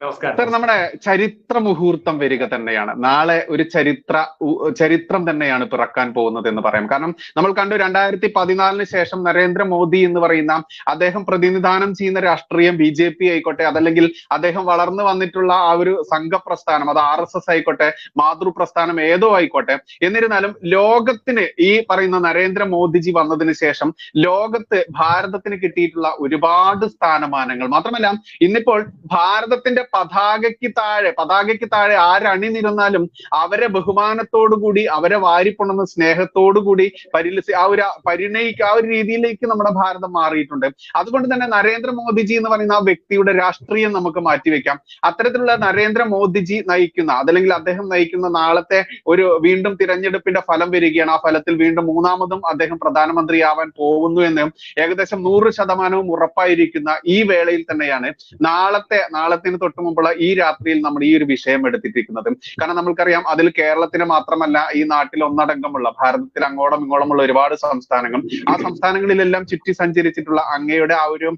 നമസ്കാരം. നമ്മുടെ ചരിത്ര മുഹൂർത്തം വരിക തന്നെയാണ്. നാളെ ഒരു ചരിത്ര ചരിത്രം തന്നെയാണ് തുറക്കാൻ പോകുന്നത് എന്ന് പറയാം. കാരണം നമ്മൾ കണ്ടു രണ്ടായിരത്തി പതിനാലിന് ശേഷം നരേന്ദ്രമോദി എന്ന് പറയുന്ന അദ്ദേഹം പ്രതിനിധാനം ചെയ്യുന്ന രാഷ്ട്രീയം ബി ജെ പി ആയിക്കോട്ടെ അതല്ലെങ്കിൽ അദ്ദേഹം വളർന്നു വന്നിട്ടുള്ള ആ ഒരു സംഘപ്രസ്ഥാനം അത് ആർ എസ് എസ് ആയിക്കോട്ടെ മാതൃപ്രസ്ഥാനം ഏതോ ആയിക്കോട്ടെ എന്നിരുന്നാലും ലോകത്തിന് ഈ പറയുന്ന നരേന്ദ്രമോദിജി വന്നതിന് ശേഷം ലോകത്ത് ഭാരതത്തിന് കിട്ടിയിട്ടുള്ള ഒരുപാട് സ്ഥാനമാനങ്ങൾ. മാത്രമല്ല ഇന്നിപ്പോൾ ഭാരതത്തിന്റെ പതാകയ്ക്ക് താഴെ പതാകയ്ക്ക് താഴെ ആരണിനിരുന്നാലും അവരെ ബഹുമാനത്തോടുകൂടി അവരെ വാരിപ്പുണർന്ന് സ്നേഹത്തോടുകൂടി പരിലസി ആ ഒരു പരിണയിക്ക ആ ഒരു രീതിയിലേക്ക് നമ്മുടെ ഭാരതം മാറിയിട്ടുണ്ട്. അതുകൊണ്ട് തന്നെ നരേന്ദ്രമോദിജി എന്ന് പറയുന്ന ആ വ്യക്തിയുടെ രാഷ്ട്രീയം നമുക്ക് മാറ്റിവെക്കാം. അത്തരത്തിലുള്ള നരേന്ദ്രമോദിജി നയിക്കുന്ന അതല്ലെങ്കിൽ അദ്ദേഹം നയിക്കുന്ന നാളത്തെ ഒരു വീണ്ടും തിരഞ്ഞെടുപ്പിന്റെ ഫലം വരികയാണ്. ആ ഫലത്തിൽ വീണ്ടും മൂന്നാമതും അദ്ദേഹം പ്രധാനമന്ത്രിയാവാൻ പോകുന്നു എന്ന് ഏകദേശം നൂറ് ശതമാനവും ഉറപ്പായിരിക്കുന്ന ഈ വേളയിൽ തന്നെയാണ് നാളത്തെ നാളത്തിന് തൊട്ട് മുമ്പുള്ള ഈ രാത്രിയിൽ നമ്മൾ ഈ ഒരു വിഷയം എടുത്തിട്ടിരിക്കുന്നത്. കാരണം നമ്മൾക്കറിയാം അതിൽ കേരളത്തിന് മാത്രമല്ല ഈ നാട്ടിൽ ഒന്നടങ്കമുള്ള ഭാരതത്തിൽ അങ്ങോളം ഇങ്ങോളമുള്ള ഒരുപാട് സംസ്ഥാനങ്ങൾ. ആ സംസ്ഥാനങ്ങളിലെല്ലാം ചുറ്റി സഞ്ചരിച്ചിട്ടുള്ള അങ്ങയുടെ ആ ഒരു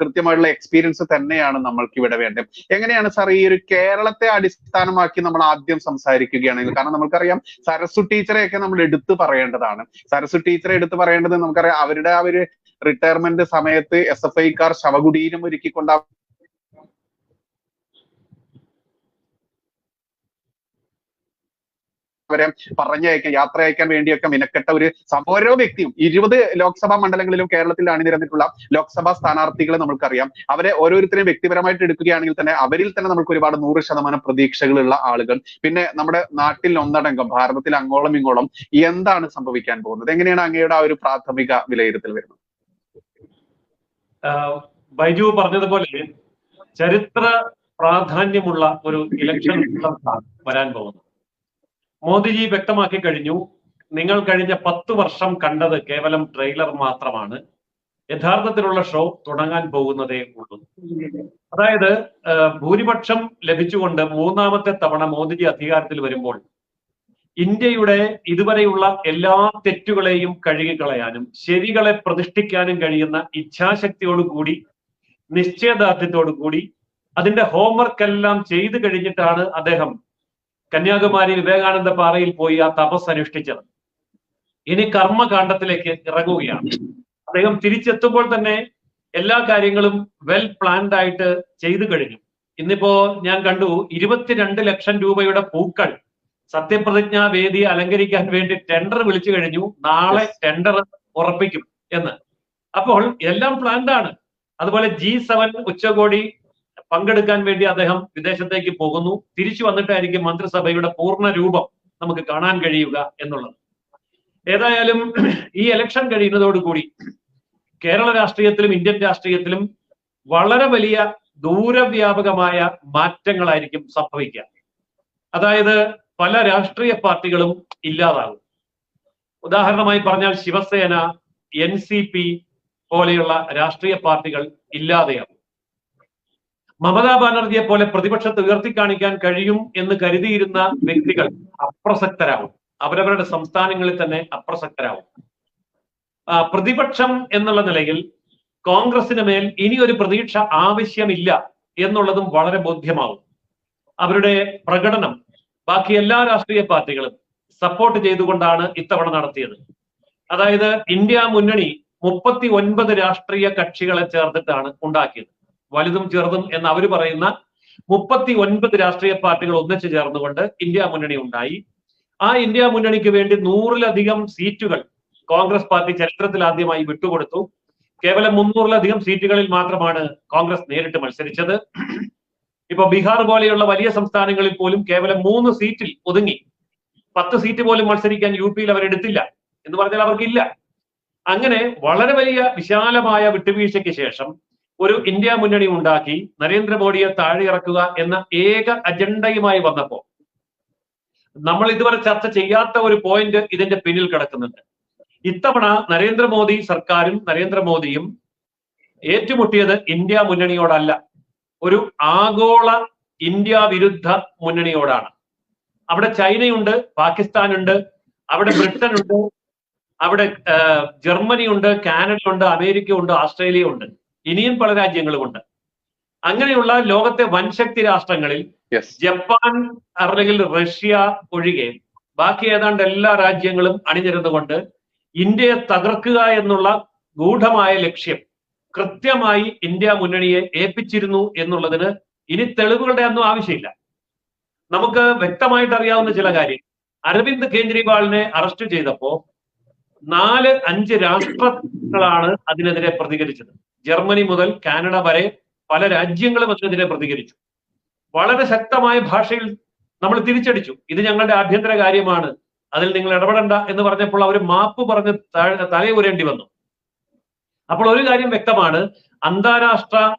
കൃത്യമായിട്ടുള്ള എക്സ്പീരിയൻസ് തന്നെയാണ് നമ്മൾക്ക് ഇവിടെ വേണ്ടത്. എങ്ങനെയാണ് സാർ ഈ ഒരു കേരളത്തെ അടിസ്ഥാനമാക്കി നമ്മൾ ആദ്യം സംസാരിക്കുകയാണെങ്കിൽ? കാരണം നമുക്കറിയാം സരസു ടീച്ചറെയൊക്കെ നമ്മൾ എടുത്തു പറയേണ്ടതാണ്. സരസു ടീച്ചറെ എടുത്തു പറയേണ്ടത് നമുക്കറിയാം അവരുടെ ആ ഒരു റിട്ടയർമെന്റ് സമയത്ത് എസ് എഫ് ഐക്കാർ ശവകുടീരം ഒരുക്കിക്കൊണ്ട് അവരെ പറഞ്ഞയക്കാൻ യാത്ര അയക്കാൻ വേണ്ടിയൊക്കെ മിനക്കെട്ട ഒരു ഓരോ വ്യക്തിയും ഇരുപത് ലോക്സഭാ മണ്ഡലങ്ങളിലും കേരളത്തിൽ അണിനിരന്നിട്ടുള്ള ലോക്സഭാ സ്ഥാനാർത്ഥികളെ നമുക്കറിയാം അവരെ ഓരോരുത്തരെയും വ്യക്തിപരമായിട്ട് എടുക്കുകയാണെങ്കിൽ തന്നെ അവരിൽ തന്നെ നമുക്ക് ഒരുപാട് നൂറ് ശതമാനം പ്രതീക്ഷകളുള്ള ആളുകൾ. പിന്നെ നമ്മുടെ നാട്ടിൽ ഒന്നടങ്കം ഭാരതത്തിൽ അങ്ങോളം ഇങ്ങോളം എന്താണ് സംഭവിക്കാൻ പോകുന്നത്? എങ്ങനെയാണ് അങ്ങയുടെ ആ ഒരു പ്രാഥമിക വിലയിരുത്തൽ വരുന്നത്? ബൈജു പറഞ്ഞതുപോലെ ചരിത്ര പ്രാധാന്യമുള്ള ഒരു ഇലക്ഷൻ വരാൻ പോകുന്നത് മോദിജി വ്യക്തമാക്കി കഴിഞ്ഞു. നിങ്ങൾ കഴിഞ്ഞ പത്ത് വർഷം കണ്ടത് കേവലം ട്രെയിലർ മാത്രമാണ്. യഥാർത്ഥത്തിലുള്ള ഷോ തുടങ്ങാൻ പോകുന്നതേ ഉള്ളൂ. അതായത് ഭൂരിപക്ഷം ലഭിച്ചുകൊണ്ട് മൂന്നാമത്തെ തവണ മോദിജി അധികാരത്തിൽ വരുമ്പോൾ ഇന്ത്യയുടെ ഇതുവരെയുള്ള എല്ലാ തെറ്റുകളെയും കഴുകിക്കളയാനും ശരികളെ പ്രതിഷ്ഠിക്കാനും കഴിയുന്ന ഇച്ഛാശക്തിയോടുകൂടി നിശ്ചയദാർഢ്യത്തോടുകൂടി അതിന്റെ ഹോംവർക്ക് എല്ലാം ചെയ്തു കഴിഞ്ഞിട്ടാണ് അദ്ദേഹം കന്യാകുമാരി വിവേകാനന്ദ പാറയിൽ പോയി ആ തപസ് അനുഷ്ഠിച്ചത്. ഇനി കർമ്മകാണ്ഡത്തിലേക്ക് ഇറങ്ങുകയാണ്. അദ്ദേഹം തിരിച്ചെത്തുമ്പോൾ തന്നെ എല്ലാ കാര്യങ്ങളും വെൽ പ്ലാൻഡ് ആയിട്ട് ചെയ്തു കഴിഞ്ഞു. ഇന്നിപ്പോ ഞാൻ കണ്ടു ഇരുപത്തിരണ്ട് ലക്ഷം രൂപയുടെ പൂക്കൾ സത്യപ്രതിജ്ഞാ വേദി അലങ്കരിക്കാൻ വേണ്ടി ടെൻഡർ വിളിച്ചു കഴിഞ്ഞു. നാളെ ടെൻഡർ ഉറപ്പിക്കും എന്ന്. അപ്പോൾ എല്ലാം പ്ലാൻഡ് ആണ്. അതുപോലെ ജി സെവൻ ഉച്ചകോടി പങ്കെടുക്കാൻ വേണ്ടി അദ്ദേഹം വിദേശത്തേക്ക് പോകുന്നു. തിരിച്ചു വന്നിട്ടായിരിക്കും മന്ത്രിസഭയുടെ പൂർണ രൂപം നമുക്ക് കാണാൻ കഴിയുക എന്നുള്ളത്. ഏതായാലും ഈ ഇലക്ഷൻ കഴിയുന്നതോടുകൂടി കേരള രാഷ്ട്രീയത്തിലും ഇന്ത്യൻ രാഷ്ട്രീയത്തിലും വളരെ വലിയ ദൂരവ്യാപകമായ മാറ്റങ്ങളായിരിക്കും സംഭവിക്കുക. അതായത് പല രാഷ്ട്രീയ പാർട്ടികളും ഇല്ലാതാകും. ഉദാഹരണമായി പറഞ്ഞാൽ ശിവസേന എൻ സി പി പോലെയുള്ള രാഷ്ട്രീയ പാർട്ടികൾ ഇല്ലാതെയാകും. മമതാ ബാനർജിയെ പോലെ പ്രതിപക്ഷത്ത് ഉയർത്തിക്കാണിക്കാൻ കഴിയും എന്ന് കരുതിയിരുന്ന വ്യക്തികൾ അപ്രസക്തരാകും അവരവരുടെ സംസ്ഥാനങ്ങളിൽ തന്നെ അപ്രസക്തരാകും പ്രതിപക്ഷം എന്നുള്ള നിലയിൽ കോൺഗ്രസിന് മേൽ ഇനി ഒരു പ്രതീക്ഷ ആവശ്യമില്ല എന്നുള്ളതും വളരെ ബോധ്യമാവും അവരുടെ പ്രകടനം ബാക്കി എല്ലാ രാഷ്ട്രീയ പാർട്ടികളും സപ്പോർട്ട് ചെയ്തുകൊണ്ടാണ് ഇത്തവണ നടത്തിയത്. അതായത് ഇന്ത്യ മുന്നണി മുപ്പത്തി ഒൻപത് രാഷ്ട്രീയ കക്ഷികളെ ചേർത്തിട്ടാണ് ഉണ്ടാക്കിയത്. വലുതും ചെറുതും എന്ന് അവർ പറയുന്ന മുപ്പത്തി ഒൻപത് രാഷ്ട്രീയ പാർട്ടികൾ ഒന്നിച്ചു ചേർന്നുകൊണ്ട് ഇന്ത്യ മുന്നണി ഉണ്ടായി. ആ ഇന്ത്യ മുന്നണിക്ക് വേണ്ടി നൂറിലധികം സീറ്റുകൾ കോൺഗ്രസ് പാർട്ടി ചരിത്രത്തിൽ ആദ്യമായി വിട്ടുകൊടുത്തു. കേവലം മുന്നൂറിലധികം സീറ്റുകളിൽ മാത്രമാണ് കോൺഗ്രസ് നേരിട്ട് മത്സരിച്ചത്. ഇപ്പൊ ബീഹാർ പോലെയുള്ള വലിയ സംസ്ഥാനങ്ങളിൽ പോലും കേവലം മൂന്ന് സീറ്റിൽ ഒതുങ്ങി. പത്ത് സീറ്റ് പോലും മത്സരിക്കാൻ യു പിയിൽ അവരെടുത്തില്ല എന്ന് പറഞ്ഞാൽ അവർക്കില്ല. അങ്ങനെ വളരെ വലിയ വിശാലമായ വിട്ടുവീഴ്ചയ്ക്ക് ശേഷം ഒരു ഇന്ത്യ മുന്നണി ഉണ്ടാക്കി നരേന്ദ്രമോദിയെ താഴെ ഇറക്കുക എന്ന ഏക അജണ്ടയുമായി വന്നപ്പോ നമ്മൾ ഇതുവരെ ചർച്ച ചെയ്യാത്ത ഒരു പോയിന്റ് ഇതിന്റെ പിന്നിൽ കിടക്കുന്നുണ്ട്. ഇത്തവണ നരേന്ദ്രമോദി സർക്കാരും നരേന്ദ്രമോദിയും ഏറ്റുമുട്ടിയത് ഇന്ത്യ മുന്നണിയോടല്ല ഒരു ആഗോള ഇന്ത്യ വിരുദ്ധ മുന്നണിയോടാണ്. അവിടെ ചൈനയുണ്ട് പാകിസ്ഥാനുണ്ട് അവിടെ ബ്രിട്ടൻ ഉണ്ട് അവിടെ ജർമ്മനി ഉണ്ട് കാനഡ ഉണ്ട് അമേരിക്ക ഉണ്ട് ഓസ്ട്രേലിയ ഉണ്ട് ഇനിയും പല രാജ്യങ്ങളുമുണ്ട്. അങ്ങനെയുള്ള ലോകത്തെ വൻശക്തി രാഷ്ട്രങ്ങളിൽ ജപ്പാൻ അല്ലെങ്കിൽ റഷ്യ ഒഴികെ ബാക്കി ഏതാണ്ട് എല്ലാ രാജ്യങ്ങളും അണിനിരുന്നുകൊണ്ട് ഇന്ത്യയെ തകർക്കുക എന്നുള്ള ഗൂഢമായ ലക്ഷ്യം കൃത്യമായി ഇന്ത്യ മുന്നണിയെ ഏൽപ്പിച്ചിരുന്നു എന്നുള്ളതിന് ഇനി തെളിവുകളുടെ ഒന്നും ആവശ്യമില്ല. നമുക്ക് വ്യക്തമായിട്ട് അറിയാവുന്ന ചില കാര്യം അരവിന്ദ് കേജ്രിവാളിനെ അറസ്റ്റ് ചെയ്തപ്പോ നാല് അഞ്ച് രാഷ്ട്രങ്ങളാണ് അതിനെതിരെ പ്രതികരിച്ചത്. ജർമ്മനി മുതൽ കാനഡ വരെ പല രാജ്യങ്ങളും അതിനെതിരെ പ്രതികരിച്ചു. വളരെ ശക്തമായ ഭാഷയിൽ നമ്മൾ തിരിച്ചടിച്ചു. ഇത് ഞങ്ങളുടെ ആഭ്യന്തര കാര്യമാണ്. അതിൽ നിങ്ങൾ ഇടപെടണ്ട എന്ന് പറഞ്ഞപ്പോൾ അവർ മാപ്പ് പറഞ്ഞ് തലയുരേണ്ടി വന്നു. അപ്പോൾ ഒരു കാര്യം വ്യക്തമാണ്. അന്താരാഷ്ട്ര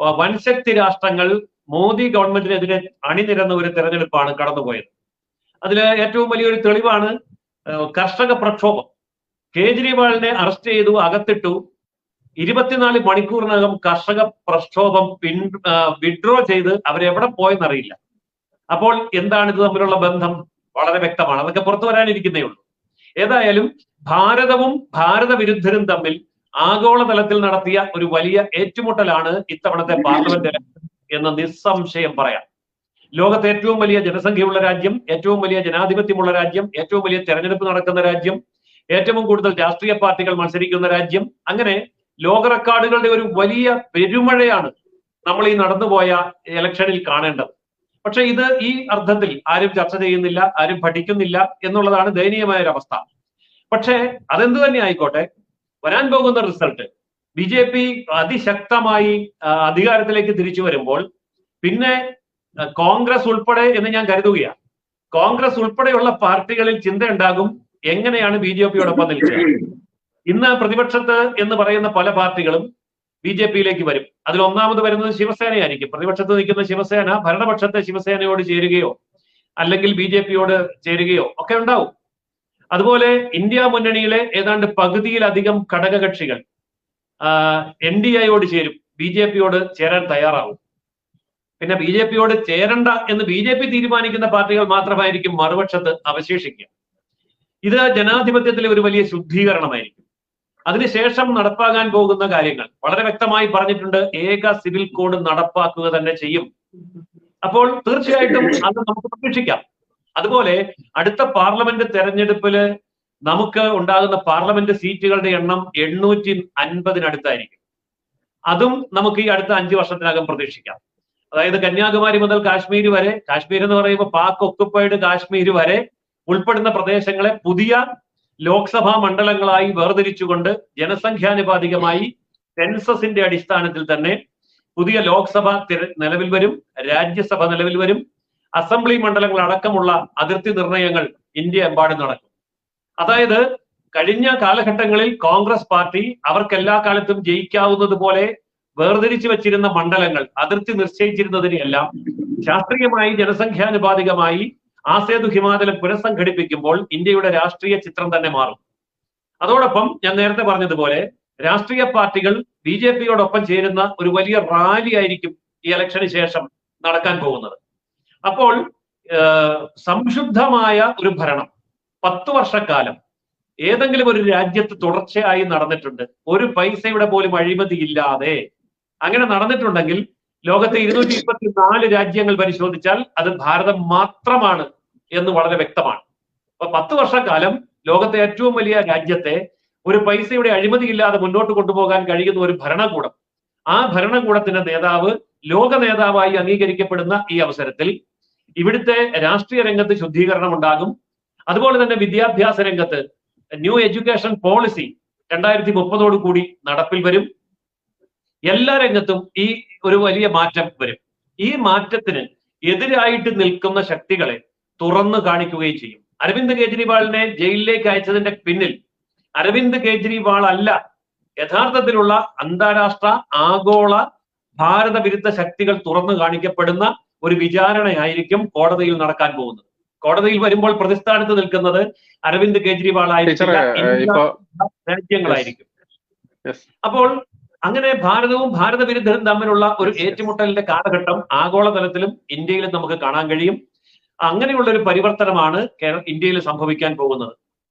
വൻശക്തി രാഷ്ട്രങ്ങൾ മോദി ഗവൺമെന്റിനെതിരെ അണിനിരന്ന ഒരു തെരഞ്ഞെടുപ്പാണ് കടന്നുപോയത്. അതിൽ ഏറ്റവും വലിയൊരു തെളിവാണ് കർഷക പ്രക്ഷോഭം. കേജ്രിവാളിനെ അറസ്റ്റ് ചെയ്തു അകത്തിട്ടു. ഇരുപത്തിനാല് മണിക്കൂറിനകം കർഷക പ്രക്ഷോഭം പിൻ വിഡ്രോ ചെയ്ത് അവരെവിടെ പോയെന്നറിയില്ല. അപ്പോൾ എന്താണ് ഇത് തമ്മിലുള്ള ബന്ധം? വളരെ വ്യക്തമാണ്. അതൊക്കെ പുറത്തു വരാനിരിക്കുന്നേ ഉള്ളൂ. ഏതായാലും ഭാരതവും ഭാരത വിരുദ്ധരും തമ്മിൽ ആഗോളതലത്തിൽ നടത്തിയ ഒരു വലിയ ഏറ്റുമുട്ടലാണ് ഇത്തവണത്തെ പാർലമെന്റ് എന്ന് നിസ്സംശയം പറയാം. ലോകത്തെ ഏറ്റവും വലിയ ജനസംഖ്യയുള്ള രാജ്യം ഏറ്റവും വലിയ ജനാധിപത്യമുള്ള രാജ്യം ഏറ്റവും വലിയ തെരഞ്ഞെടുപ്പ് നടക്കുന്ന രാജ്യം ഏറ്റവും കൂടുതൽ രാഷ്ട്രീയ പാർട്ടികൾ മത്സരിക്കുന്ന രാജ്യം. അങ്ങനെ ലോക റെക്കോർഡുകളുടെ ഒരു വലിയ പെരുമഴയാണ് നമ്മൾ ഈ നടന്നുപോയ ഇലക്ഷനിൽ കാണേണ്ടത്. പക്ഷെ ഇത് ഈ അർത്ഥത്തിൽ ആരും ചർച്ച ചെയ്യുന്നില്ല ആരും പഠിക്കുന്നില്ല എന്നുള്ളതാണ് ദയനീയമായ ഒരു അവസ്ഥ. പക്ഷേ അതെന്ത് തന്നെ ആയിക്കോട്ടെ വരാൻ പോകുന്ന റിസൾട്ട് ബി ജെ പി അതിശക്തമായി അധികാരത്തിലേക്ക് തിരിച്ചു വരുമ്പോൾ പിന്നെ കോൺഗ്രസ് ഉൾപ്പെടെ എന്ന് ഞാൻ കരുതുകയാണ്. കോൺഗ്രസ് ഉൾപ്പെടെയുള്ള പാർട്ടികളിൽ ചിന്തയുണ്ടാകും എങ്ങനെയാണ് ബി ജെ പിയോടൊപ്പം നിൽക്കുക? ഇന്ന് പ്രതിപക്ഷത്ത് എന്ന് പറയുന്ന പല പാർട്ടികളും ബി ജെ പിയിലേക്ക് വരും. അതിൽ ഒന്നാമത് വരുന്നത് ശിവസേനയായിരിക്കും. പ്രതിപക്ഷത്ത് നിൽക്കുന്ന ശിവസേന ഭരണപക്ഷത്തെ ശിവസേനയോട് ചേരുകയോ അല്ലെങ്കിൽ ബി ജെ പിയോട് ചേരുകയോ ഒക്കെ ഉണ്ടാവും. അതുപോലെ ഇന്ത്യ മുന്നണിയിലെ ഏതാണ്ട് പകുതിയിലധികം ഘടകകക്ഷികൾ എൻ ഡി എയോട് ചേരും. ബി ജെ പിയോട് ചേരാൻ തയ്യാറാവും. പിന്നെ ബി ജെ പിയോട് ചേരണ്ട എന്ന് ബി ജെ പി തീരുമാനിക്കുന്ന പാർട്ടികൾ മാത്രമായിരിക്കും മറുപക്ഷത്ത് അവശേഷിക്കുക. ഇത് ജനാധിപത്യത്തിലെ ഒരു വലിയ ശുദ്ധീകരണമായിരിക്കും. അതിനുശേഷം നടപ്പാകാൻ പോകുന്ന കാര്യങ്ങൾ. വളരെ വ്യക്തമായി പറഞ്ഞിട്ടുണ്ട് ഏക സിവിൽ കോഡ് നടപ്പാക്കുക തന്നെ ചെയ്യും. അപ്പോൾ തീർച്ചയായിട്ടും അത് നമുക്ക് പ്രതീക്ഷിക്കാം. അതുപോലെ അടുത്ത പാർലമെന്റ് തെരഞ്ഞെടുപ്പിൽ നമുക്ക് ഉണ്ടാകുന്ന പാർലമെന്റ് സീറ്റുകളുടെ എണ്ണം എണ്ണൂറ്റി അൻപതിനടുത്തായിരിക്കും അതും നമുക്ക് ഈ അടുത്ത അഞ്ചു വർഷത്തിനകം പ്രതീക്ഷിക്കാം. അതായത് കന്യാകുമാരി മുതൽ കാശ്മീർ വരെ കാശ്മീർ എന്ന് പറയുമ്പോൾ പാക് ഒക്കുപ്പൈഡ് കാശ്മീർ വരെ ഉൾപ്പെടുന്ന പ്രദേശങ്ങളെ പുതിയ ലോക്സഭാ മണ്ഡലങ്ങളായി വേർതിരിച്ചുകൊണ്ട് ജനസംഖ്യാനുപാതികമായി സെൻസസിന്റെ അടിസ്ഥാനത്തിൽ തന്നെ പുതിയ ലോക്സഭ നിലവിൽ വരും രാജ്യസഭ നിലവിൽ വരും അസംബ്ലി മണ്ഡലങ്ങൾ അടക്കമുള്ള അതിർത്തി നിർണയങ്ങൾ ഇന്ത്യ എമ്പാടും നടക്കും. അതായത് കഴിഞ്ഞ കാലഘട്ടങ്ങളിൽ കോൺഗ്രസ് പാർട്ടി അവർക്ക് എല്ലാ കാലത്തും ജയിക്കാവുന്നത് പോലെ വേർതിരിച്ചു വെച്ചിരുന്ന മണ്ഡലങ്ങൾ അതിർത്തി നിശ്ചയിച്ചിരുന്നതിനെയെല്ലാം ശാസ്ത്രീയമായി ജനസംഖ്യാനുപാതികമായി ആസേതു ഹിമാചലം പുനഃസംഘടിപ്പിക്കുമ്പോൾ ഇന്ത്യയുടെ രാഷ്ട്രീയ ചിത്രം തന്നെ മാറും. അതോടൊപ്പം ഞാൻ നേരത്തെ പറഞ്ഞതുപോലെ രാഷ്ട്രീയ പാർട്ടികൾ ബി ജെ പിയോടൊപ്പം ചേരുന്ന ഒരു വലിയ റാലി ആയിരിക്കും ഈ ഇലക്ഷന് ശേഷം നടക്കാൻ പോകുന്നത്. അപ്പോൾ സംശുദ്ധമായ ഒരു ഭരണം പത്ത് വർഷക്കാലം ഏതെങ്കിലും ഒരു രാജ്യത്ത് തുടർച്ചയായി നടന്നിട്ടുണ്ട് ഒരു പൈസയുടെ പോലും അഴിമതി ഇല്ലാതെ അങ്ങനെ നടന്നിട്ടുണ്ടെങ്കിൽ ലോകത്തെ ഇരുന്നൂറ്റി ഇരുപത്തി നാല് രാജ്യങ്ങൾ പരിശോധിച്ചാൽ അത് ഭാരതം മാത്രമാണ് എന്ന് വളരെ വ്യക്തമാണ്. അപ്പൊ പത്ത് വർഷക്കാലം ലോകത്തെ ഏറ്റവും വലിയ രാജ്യത്തെ ഒരു പൈസയുടെ അഴിമതിയില്ലാതെ മുന്നോട്ട് കൊണ്ടുപോകാൻ കഴിയുന്ന ഒരു ഭരണകൂടം. ആ ഭരണകൂടത്തിന്റെ നേതാവ് ലോക നേതാവായി അംഗീകരിക്കപ്പെടുന്ന ഈ അവസരത്തിൽ ഇവിടുത്തെ രാഷ്ട്രീയ രംഗത്ത് ശുദ്ധീകരണം ഉണ്ടാകും. അതുപോലെ തന്നെ വിദ്യാഭ്യാസ രംഗത്ത് ന്യൂ എഡ്യൂക്കേഷൻ പോളിസി രണ്ടായിരത്തി മുപ്പതോടു കൂടി നടപ്പിൽ വരും. എല്ലാ രംഗത്തും ഈ ഒരു വലിയ മാറ്റം വരും. ഈ മാറ്റത്തിന് എതിരായിട്ട് നിൽക്കുന്ന ശക്തികളെ തുറന്നു കാണിക്കുകയും ചെയ്യും. അരവിന്ദ് കേജ്രിവാളിനെ ജയിലിലേക്ക് അയച്ചതിന്റെ പിന്നിൽ അരവിന്ദ് കേജ്രിവാൾ അല്ല യഥാർത്ഥത്തിലുള്ള അന്താരാഷ്ട്ര ആഗോള ഭാരത വിരുദ്ധ ശക്തികൾ തുറന്നു കാണിക്കപ്പെടുന്ന ഒരു വിചാരണയായിരിക്കും കോടതിയിൽ നടക്കാൻ പോകുന്നത്. കോടതിയിൽ വരുമ്പോൾ പ്രതിസ്ഥാനത്ത് നിൽക്കുന്നത് അരവിന്ദ് കേജ്രിവാൾ ആയിരിക്കും രാജ്യങ്ങളായിരിക്കും. അപ്പോൾ അങ്ങനെ ഭാരതവും ഭാരത വിരുദ്ധരും തമ്മിലുള്ള ഒരു ഏറ്റുമുട്ടലിന്റെ കാലഘട്ടം ആഗോളതലത്തിലും ഇന്ത്യയിലും നമുക്ക് കാണാൻ കഴിയും. അങ്ങനെയുള്ള ഒരു പരിവർത്തനമാണ് ഇന്ത്യയിൽ സംഭവിക്കാൻ പോകുന്നത്.